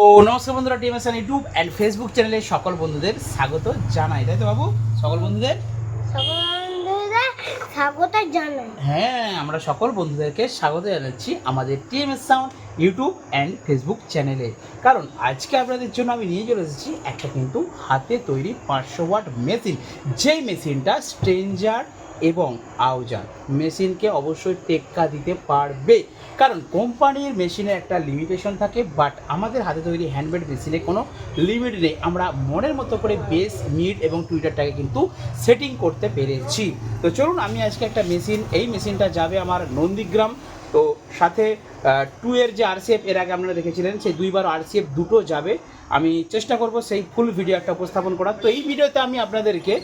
ও নমস্কার বন্ধুরা টিএমএসএন YouTube and Facebook চ্যানেলে সকল বন্ধুদের স্বাগত জানাই তাই তো বাবু? সকল বন্ধুদের? স্বাগত জানাই। হ্যাঁ আমরা সকল বন্ধুদেরকে স্বাগত জানাচ্ছি আমাদের TMS sound YouTube and Facebook চ্যানেলে কারণ আজকে আপনাদের জন্য আমি নিয়ে চলে এসেছি একটা কিন্তু হাতে তৈরি পাঁচশো ওয়াট মেশিন যেই মেশিনটা স্ট্রেঞ্জার এবং আউজার মেশিনকে অবশ্যই টেক্কা দিতে পারবে। কারণ কোম্পানির মেশিনে একটা লিমিটেশন থাকে বাট আমাদের হাতে তৈরি হ্যান্ডমেড মেশিনে কোনো লিমিট নেই। আমরা মনের মতো করে বেস মিড এবং টুইটারটাকে কিন্তু সেটিং করতে পেরেছি। তো চলুন, আমি আজকে একটা মেশিন এই মেশিনটা যাবে আমার নন্দীগ্রাম। তো সাথে টু এর যে আরসিএফ এর আগে আপনারা দেখেছিলেন, সেই দুইবার আরসিএফ দুটো যাবে। আমি চেষ্টা করব সেই ফুল ভিডিও একটা উপস্থাপন করার। তো এই ভিডিওতে আমি আপনাদেরকে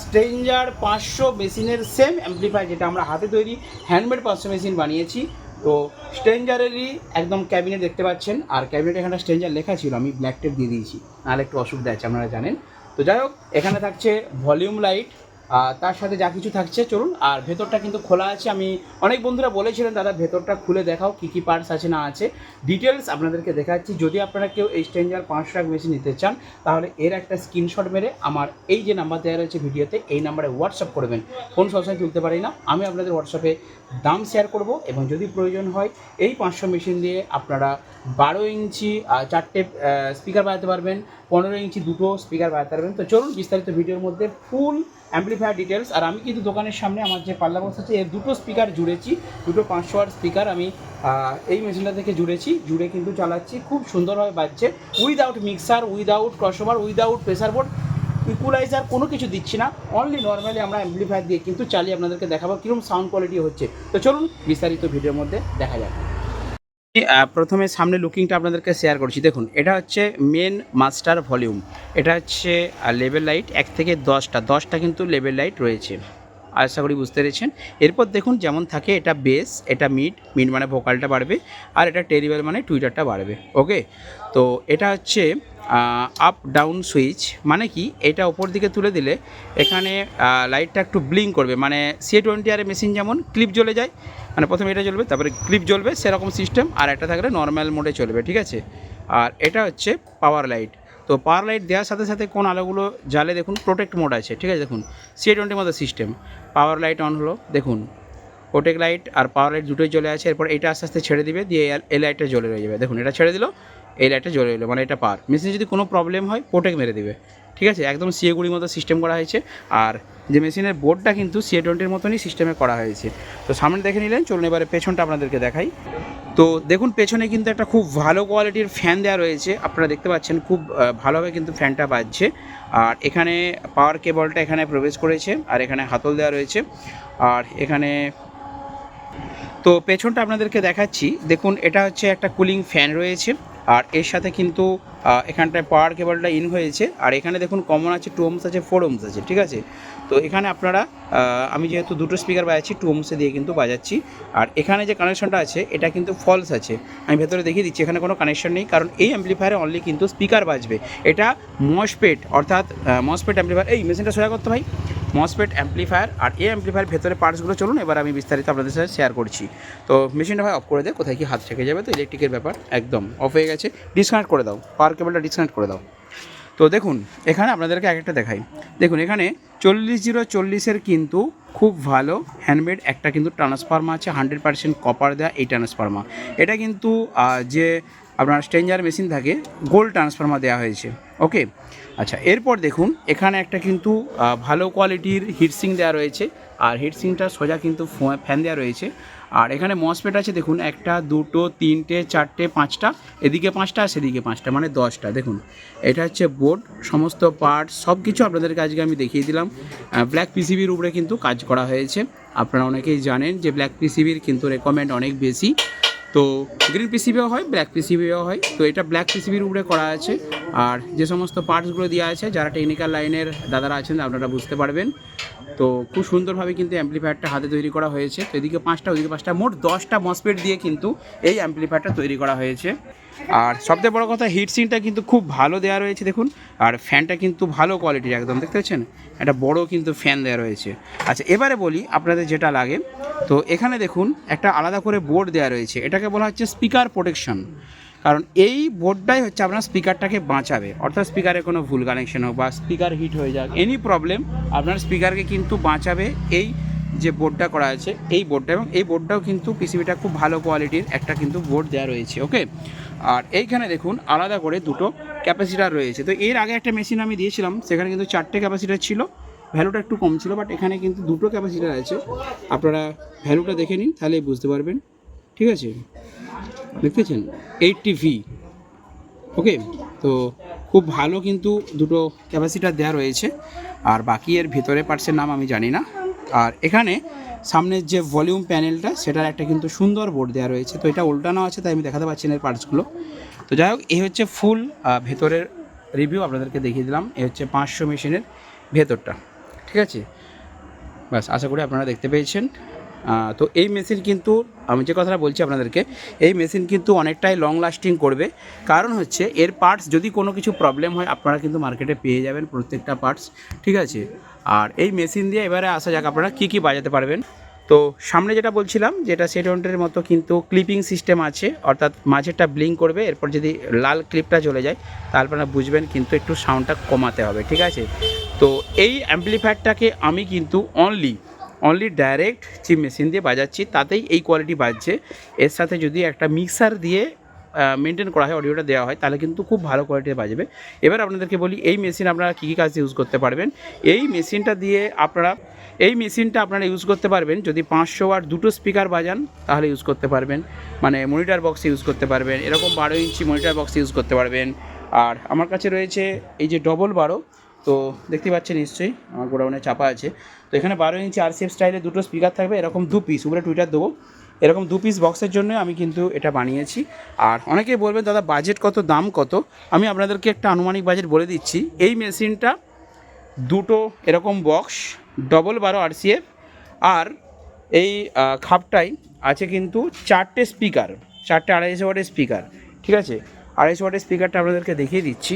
স্ট্রেঞ্জার পাঁচশো মেশিনের সেম অ্যাম্পলিফায়ার যেটা আমরা হাতে তৈরি হ্যান্ডমেড পাঁচশো মেশিন বানিয়েছি। তো স্ট্রেঞ্জারেরই একদম ক্যাবিনেট দেখতে পাচ্ছেন। আর ক্যাবিনেট এখানে স্ট্রেঞ্জার লেখা ছিল, আমি ব্ল্যাক টেপ দিয়ে দিয়েছি। নাহলে একটু অসুবিধা আছে, আপনারা জানেন। তো যাই হোক, এখানে থাকছে ভলিউম লাইট তার সাথে যা কিছু থাকছে, চলুন, আর ভেতরটা কিন্তু খোলা আছে। আমি অনেক বন্ধুরা বলেছিলেন, দাদা, ভেতরটা খুলে দেখাও, কী কী পার্টস আছে না আছে। ডিটেলস আপনাদেরকে দেখাচ্ছি। যদি আপনারা কেউ এই স্ট্রেঞ্জার পাঁচশো টাকা মেশিন নিতে চান, তাহলে এর একটা স্ক্রিনশট মেরে আমার এই যে নাম্বার দেওয়া রয়েছে ভিডিওতে, এই নাম্বারে হোয়াটসঅ্যাপ করবেন ফোন সবসময় তুলতে পারি না। আমি আপনাদের হোয়াটসঅ্যাপে দাম শেয়ার করব এবং যদি প্রয়োজন হয়, এই পাঁচশো মেশিন দিয়ে আপনারা বারো ইঞ্চি চারটে স্পিকার বাজাতে পারবেন, পনেরো ইঞ্চি দুটো স্পিকার বাজাতে পারবেন। তো চলুন বিস্তারিত ভিডিওর মধ্যে ফুল অ্যাম্পলিফায়ার ডিটেলস আর আমি কিন্তু দোকানের সামনে আমার যে পাল্লা বক্স আছে এর দুটো স্পিকার জুড়েছি দুটো পাঁচশো ওয়াট স্পিকার আমি এই মেশিনটা থেকে জুড়েছি জুড়ে কিন্তু চালাচ্ছি খুব সুন্দরভাবে বাজছে। Without mixer without crossover without pressure board equaliser কোনো কিছু দিচ্ছি না। অনলি নর্মালি আমরা অ্যাম্পলিফায়ার দিয়ে কিন্তু চালিয়ে আপনাদেরকে দেখাবো কীরকম সাউন্ড কোয়ালিটি হচ্ছে। তো চলুন বিস্তারিত ভিডিওর মধ্যে দেখা আহ, প্রথমে সামনে লুকিংটা আপনাদেরকে শেয়ার করছি। দেখুন, এটা হচ্ছে মেন মাস্টার ভলিউম এটা হচ্ছে লেভেল লাইট এক থেকে দশটা। দশটা কিন্তু লেভেল লাইট রয়েছে। আশা করি বুঝতে পেরেছেন। এরপর দেখুন যেমন থাকে, এটা বেস এটা মিড মিড মানে ভোকালটা বাড়বে, আর এটা টেরিবেল মানে টুইটারটা বাড়বে। ওকে তো এটা হচ্ছে আপ ডাউন সুইচ মানে কি? এটা ওপর দিকে তুলে দিলে এখানে লাইটটা একটু ব্লিং করবে। মানে সি টোয়েন্টি আর মেশিন যেমন ক্লিপ জ্বলে যায় মানে প্রথমে এটা চলবে তারপরে ক্লিপ জ্বলবে, সেরকম সিস্টেম আর একটা থাকলে নর্মাল মোডে চলবে, ঠিক আছে? আর এটা হচ্ছে পাওয়ার লাইট তো পাওয়ার লাইট দেওয়ার সাথে সাথে কোন আলোগুলো জ্বালে, দেখুন প্রোটেক্ট মোড আছে, ঠিক আছে? দেখুন সি টোয়েন্টি মতো সিস্টেম পাওয়ার লাইট অন হলো, দেখুন প্রোটেক্ট লাইট আর পাওয়ার লাইট দুটোই জ্বলে আছে, এরপর এটা আস্তে আস্তে ছেড়ে দিবে, দিয়ে এ লাইটটা জ্বলে রয়ে যাবে। দেখুন, এটা ছেড়ে দিল এই লাইটটা জ্বলে এলো মানে এটা পার। মেশিনে যদি কোনো প্রবলেম হয়, প্রোটেক্ট মেরে দিবে। ঠিক আছে? একদম সিএ গুড়ির মতো সিস্টেম করা হয়েছে। আর যে মেশিনের বোর্ডটা কিন্তু সিএ টোয়েন্টির মতনই সিস্টেমে করা হয়েছে। তো সামনে দেখে নিলেন, চলুন এবারে পেছনটা আপনাদেরকে দেখাই। তো দেখুন, পেছনে কিন্তু একটা খুব ভালো কোয়ালিটির ফ্যান দেওয়া রয়েছে। আপনারা দেখতে পাচ্ছেন, খুব ভালোভাবে কিন্তু ফ্যানটা বাজছে। আর এখানে পাওয়ার কেবলটা এখানে প্রবেশ করেছে, আর এখানে হাতল দেওয়া রয়েছে। আর এখানে তো পেছনটা আপনাদেরকে দেখাচ্ছি। দেখুন, এটা হচ্ছে একটা কুলিং ফ্যান রয়েছে। আর এর সাথে কিন্তু এখানটায় পাওয়ার কেবলটা ইন হয়েছে। আর এখানে দেখুন কমন আছে টু ওমস আছে ফোর ওমস আছে, ঠিক আছে? তো এখানে আপনারা আমি যেহেতু দুটো স্পিকার বাজাচ্ছি টু ওমসে দিয়ে কিন্তু বাজাচ্ছি। আর এখানে যে কানেকশনটা আছে, এটা কিন্তু ফলস আছে। আমি ভেতরে দেখিয়ে দিচ্ছি, এখানে কোনো কানেকশন নেই, কারণ এই অ্যাম্পলিফায়ারে অনলি কিন্তু স্পিকার বাজবে। এটা মসপেট অর্থাৎ মসপেট অ্যাম্পলিফায়ার এই মেশিনটা সোজা করতে ভাই। মসপেট অ্যাম্পলিফায়ার আর এই অ্যাম্পলিফায়ার ভেতরে পার্টসগুলো চলুন, এবার আমি বিস্তারিত আপনাদের সাথে শেয়ার করছি। তো মেশিনটা ভাই অফ করে দে, কোথায় কি হাত থেকে যাবে তো ইলেকট্রিকের ব্যাপার, একদম অফ হয়ে গেছে। ডিসকানেক্ট করে দাও পাওয়ার কেবলটা ডিসকানেক্ট করে দাও। তো দেখুন, এখানে আপনাদেরকে এক একটা দেখাই। দেখুন, এখানে চল্লিশ জিরো চল্লিশের কিন্তু খুব ভালো হ্যান্ডমেড একটা কিন্তু ট্রান্সফার্মার আছে হান্ড্রেড পার্সেন্ট কপার দেওয়া এই ট্রান্সফার্মার এটা কিন্তু যে আপনার স্ট্রেঞ্জার মেশিন থাকে গোল্ড ট্রান্সফর্মার দেওয়া হয়েছে ওকে আচ্ছা এরপর দেখুন, এখানে একটা কিন্তু ভালো কোয়ালিটির হিটসিং দেওয়া রয়েছে, আর হিটসিংটা সোজা কিন্তু ফ্যান দেওয়া রয়েছে। আর এখানে মসপেট আছে, দেখুন, একটা, দুটো, তিনটে, চারটে, পাঁচটা, এদিকে পাঁচটা আর সেদিকে পাঁচটা মানে দশটা, দেখুন। এটা হচ্ছে বোর্ড সমস্ত পার্ট সব কিছু আপনাদেরকে আজকে আমি দেখিয়ে দিলাম। ব্ল্যাক পিসিবির উপরে কিন্তু কাজ করা হয়েছে। আপনারা অনেকেই জানেন যে ব্ল্যাক পিসিবির কিন্তু রেকমেন্ড অনেক বেশি। তো গ্রিন পিসিবিও হয় ব্ল্যাক পিসিবিও হয়। তো এটা ব্ল্যাক পিসিবির উপরে করা আছে। আর যে সমস্ত পার্টসগুলো দেওয়া আছে, যারা টেকনিক্যাল লাইনের দাদারা আছেন আপনারা বুঝতে পারবেন। তো খুব সুন্দরভাবে কিন্তু অ্যাম্পলিফায়ারটা হাতে তৈরি করা হয়েছে। তো এদিকে পাঁচটা ওইদিকে পাঁচটা, মোট দশটা মসপেট দিয়ে কিন্তু এই অ্যাম্পলিফায়ারটা তৈরি করা হয়েছে। আর সবথেকে বড় কথা হিট সিনটা কিন্তু খুব ভালো দেওয়া রয়েছে, দেখুন। আর ফ্যানটা কিন্তু ভালো কোয়ালিটির একদম, দেখতে পাচ্ছেন? একটা বড় কিন্তু ফ্যান দেওয়া রয়েছে। আচ্ছা এবারে বলি আপনাদের যেটা লাগে। তো এখানে দেখুন, একটা আলাদা করে বোর্ড দেওয়া রয়েছে। এটাকে বলা হচ্ছে স্পিকার প্রোটেকশন কারণ এই বোর্ডটাই হচ্ছে আপনার স্পিকারটাকে বাঁচাবে। অর্থাৎ স্পিকারে কোনো ভুল কানেকশন হোক বা স্পিকার হিট হয়ে যাক এনি প্রবলেম আপনার স্পিকারকে কিন্তু বাঁচাবে এই যে বোর্ডটা করা আছে, এই বোর্ডটা। এবং এই বোর্ডটাও কিন্তু পিসিবিটা খুব ভালো কোয়ালিটির একটা কিন্তু বোর্ড দেওয়া রয়েছে ওকে আর এইখানে দেখুন, আলাদা করে দুটো ক্যাপাসিটার রয়েছে। তো এর আগে একটা মেশিন আমি দিয়েছিলাম, সেখানে কিন্তু চারটে ক্যাপাসিটার ছিল। ভ্যালুটা একটু কম ছিল বাট এখানে কিন্তু দুটো ক্যাপাসিটার আছে। আপনারা ভ্যালুটা দেখে নিন, তাহলেই বুঝতে পারবেন। ঠিক আছে? দেখতেছেন? এইটটি ভি ওকে তো খুব ভালো কিন্তু দুটো ক্যাপাসিটার দেওয়া রয়েছে। আর বাকি এর ভিতরে পার্টসের নাম আমি জানি না। আর এখানে সামনের যে ভলিউম প্যানেলটা সেটার একটা কিন্তু সুন্দর বোর্ড দেওয়া রয়েছে। তো এটা উল্টানো আছে, তাই আমি দেখাতে পারছি না এর পার্টসগুলো তো যাই হোক, এই হচ্ছে ফুল ভেতরের রিভিউ আপনাদেরকে দেখিয়ে দিলাম। এ হচ্ছে পাঁচশো মেশিনের ভেতরটা। ঠিক আছে? ব্যাস, আশা করি আপনারা দেখতে পেয়েছেন। তো এই মেশিন কিন্তু, আমি যে কথাটা বলছি আপনাদেরকে, এই মেশিন কিন্তু অনেকটাই লং লাস্টিং করবে। কারণ হচ্ছে, এর পার্টস যদি কোনো কিছু প্রবলেম হয়, আপনারা কিন্তু মার্কেটে পেয়ে যাবেন প্রত্যেকটা পার্টস ঠিক আছে? আর এই মেশিন দিয়ে এবারে আসা যাক, আপনারা কী কী বাজাতে পারবেন। তো সামনে যেটা বলছিলাম, যেটা সেটন্টের মতো কিন্তু ক্লিপিং সিস্টেম আছে, অর্থাৎ মাঝেরটা ব্লিং করবে, এরপর যদি লাল ক্লিপটা চলে যায় তাহলে আপনারা বুঝবেন কিন্তু একটু সাউন্ডটা কমাতে হবে, ঠিক আছে? তো এই অ্যাম্পলিফায়ারটাকে আমি কিন্তু অনলি অনলি ডাইরেক্ট যে মেশিন দিয়ে বাজাচ্ছি, তাতেই এই কোয়ালিটি বাজছে। এর সাথে যদি একটা মিক্সার দিয়ে মেনটেন করা হয় অডিওটা দেওয়া হয়, তাহলে কিন্তু খুব ভালো কোয়ালিটির বাজবে। এবার আপনাদেরকে বলি, এই মেশিন আপনারা কী কী কাজে ইউজ করতে পারবেন? এই মেশিনটা দিয়ে আপনারা, এই মেশিনটা আপনারা ইউজ করতে পারবেন, যদি পাঁচশো ওয়াট দুটো স্পিকার বাজান, তাহলে ইউজ করতে পারবেন। মানে মনিটার বক্স ইউজ করতে পারবেন, এরকম বারো ইঞ্চি মনিটার বক্স ইউজ করতে পারবেন। আর আমার কাছে রয়েছে এই যে ডবল বারো, তো দেখতে পাচ্ছেন নিশ্চয়ই, আমার গোডাউনে চাপা আছে। তো এখানে বারো ইঞ্চি আরসিএফ স্টাইলে দুটো স্পিকার থাকবে, এরকম দু পিস উপরে টুইটার দেবো। এরকম দু পিস বক্সের জন্য আমি কিন্তু এটা বানিয়েছি। আর অনেকেই বলবেন, দাদা বাজেট কত, দাম কত? আমি আপনাদেরকে একটা আনুমানিক বাজেট বলে দিচ্ছি। এই মেশিনটা দুটো এরকম বক্স ডবল বারো আর আরসিএফ আর এই খাপটাই আছে কিন্তু চারটে স্পিকার চারটে আড়াইশো ওয়াটের স্পিকার ঠিক আছে? আড়াইশো ওয়াটের স্পিকারটা আপনাদেরকে দেখিয়ে দিচ্ছি।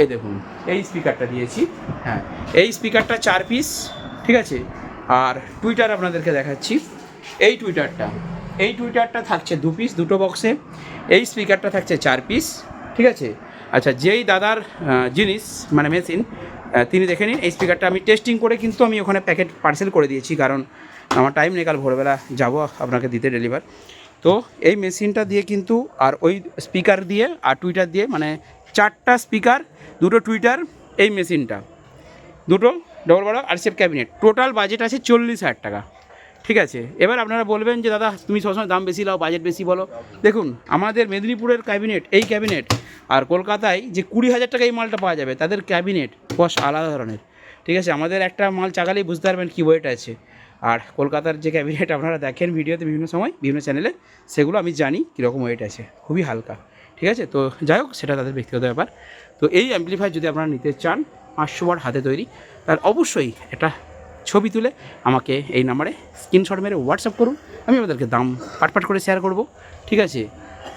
এই দেখুন, এই স্পিকারটা দিয়েছি হ্যাঁ এই স্পিকারটা চার পিস ঠিক আছে? আর টুইটার আপনাদেরকে দেখাচ্ছি, এই টুইটারটা এই টুইটারটা থাকছে দু পিস দুটো বক্সে এই স্পিকারটা থাকছে চার পিস ঠিক আছে? আচ্ছা যেই দাদার জিনিস মানে মেশিন তিনি দেখে নিন, এই স্পিকারটা আমি টেস্টিং করে কিন্তু আমি ওখানে প্যাকেট পার্সেল করে দিয়েছি, কারণ আমার টাইম নেই, কাল ভোরবেলা যাব, আপনাকে দিতে ডেলিভার তো এই মেশিনটা দিয়ে কিন্তু, আর ওই স্পিকার দিয়ে, আর টুইটার দিয়ে মানে চারটা স্পিকার, দুটো টুইটার, এই মেশিনটা। দুটো ডবল বারো আরসিএফ ক্যাবিনেট টোটাল বাজেট আছে চল্লিশ হাজার টাকা। ঠিক আছে? এবার আপনারা বলবেন যে, দাদা, তুমি সবসময় দাম বেশি লাও বাজেট বেশি বলো। দেখুন, আমাদের মেদিনীপুরের ক্যাবিনেট এই ক্যাবিনেট আর কলকাতায় যে কুড়ি হাজার টাকা এই মালটা পাওয়া যাবে, তাদের ক্যাবিনেট কস আলাদা ধরনের। ঠিক আছে? আমাদের একটা মাল চাগালেই বুঝতে পারবেন কী ওয়েট আছে। আর কলকাতার যে ক্যাবিনেট আপনারা দেখেন ভিডিওতে বিভিন্ন সময়, বিভিন্ন চ্যানেলে সেগুলো আমি জানি কীরকম ওয়েট আছে। খুবই হালকা। ঠিক আছে? তো যাই হোক, সেটা তাদের ব্যক্তিগত ব্যাপার। তো এই অ্যাম্পলিফায়ার যদি আপনারা নিতে চান, পাঁচশো বার হাতে তৈরি তার অবশ্যই একটা ছবি তুলে আমাকে এই নাম্বারে স্ক্রিনশট মেরে হোয়াটসঅ্যাপ করুন। আমি আপনাদেরকে দাম পাটপাট করে শেয়ার করব, ঠিক আছে?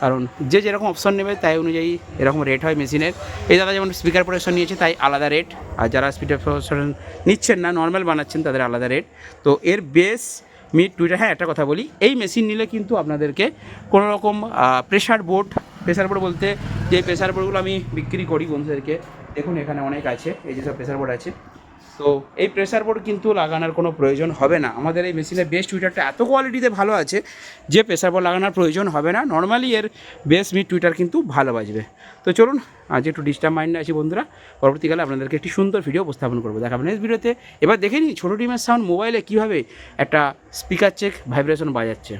কারণ যে যেরকম অপশন নেবে, তাই অনুযায়ী এরকম রেট হয় মেশিনের। এই দাদা যেমন স্পিকার প্রোটেকশন নিয়েছে, তাই আলাদা রেট আর যারা স্পিকার প্রোটেকশন নিচ্ছেন না নর্মাল বানাচ্ছেন, তাদের আলাদা রেট তো এর বেস মিড টুইটার হ্যাঁ একটা কথা বলি। এই মেশিন নিলে কিন্তু আপনাদেরকে কোনো রকম প্রেশার বোর্ড প্রেশার বোর্ড বলতে যে প্রেশার বোর্ডগুলো আমি বিক্রি করি বন্ধুদেরকে, দেখুন এখানে অনেক আছে, এই যেসব প্রেশার বোর্ড আছে। তো এই প্রেসার বোর্ড কিন্তু লাগানোর কোনো প্রয়োজন হবে না। আমাদের এই মেশিনের বেস্ট টুইটারটা এত কোয়ালিটিতে ভালো আছে যে প্রেশার বোর্ড লাগানোর প্রয়োজন হবে না। নর্মালি এর বেস্ট মিড টুইটার কিন্তু ভালো বাজবে। তো চলুন, আজ একটু ডিস্টার্ব মাইন্ডে আছি বন্ধুরা। পরবর্তীকালে আপনাদেরকে একটি সুন্দর ভিডিও উপস্থাপন করব। দেখাবেন নেক্সট ভিডিওতে এবার দেখে নিই ছোটো টিমের সাউন্ড মোবাইলে কীভাবে একটা স্পিকার চেক ভাইব্রেশন বাজাচ্ছে।